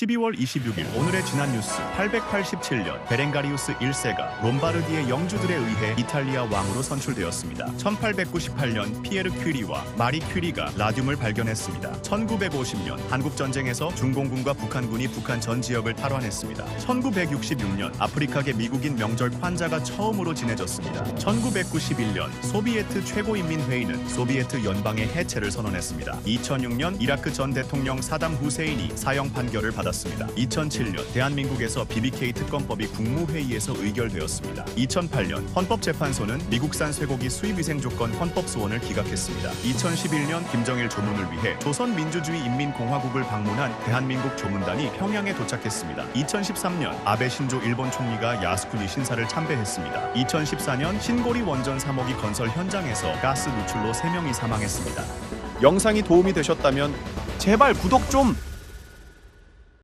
12월 26일 오늘의 지난 뉴스 887년 베렌가리우스 1세가 롬바르디의 영주들에 의해 이탈리아 왕으로 선출되었습니다. 1898년 피에르 퀴리와 마리 퀴리가 라듐을 발견했습니다. 1950년 한국 전쟁에서 중공군과 북한군이 북한 전 지역을 탈환했습니다. 1966년 아프리카계 미국인 명절 환자가 처음으로 지내졌습니다. 1991년 소비에트 최고인민회의는 소비에트 연방의 해체를 선언했습니다. 2006년 이라크 전 대통령 사담 후세인이 사형 판결을 받았습니다. 2007년 대한민국에서 BBK 특검법이 국무회의에서 의결되었습니다. 2008년 헌법재판소는 미국산 쇠고기 수입 위생 조건 헌법 소원을 기각했습니다. 2011년 김정일 조문을 위해 조선민주주의 인민공화국을 방문한 대한민국 조문단이 평양에 도착했습니다. 2013년 아베 신조 일본 총리가 야스쿠니 신사를 참배했습니다. 2014년 신고리 원전 3호기 건설 현장에서 가스 누출로 3명이 사망했습니다. 영상이 도움이 되셨다면 제발 구독 좀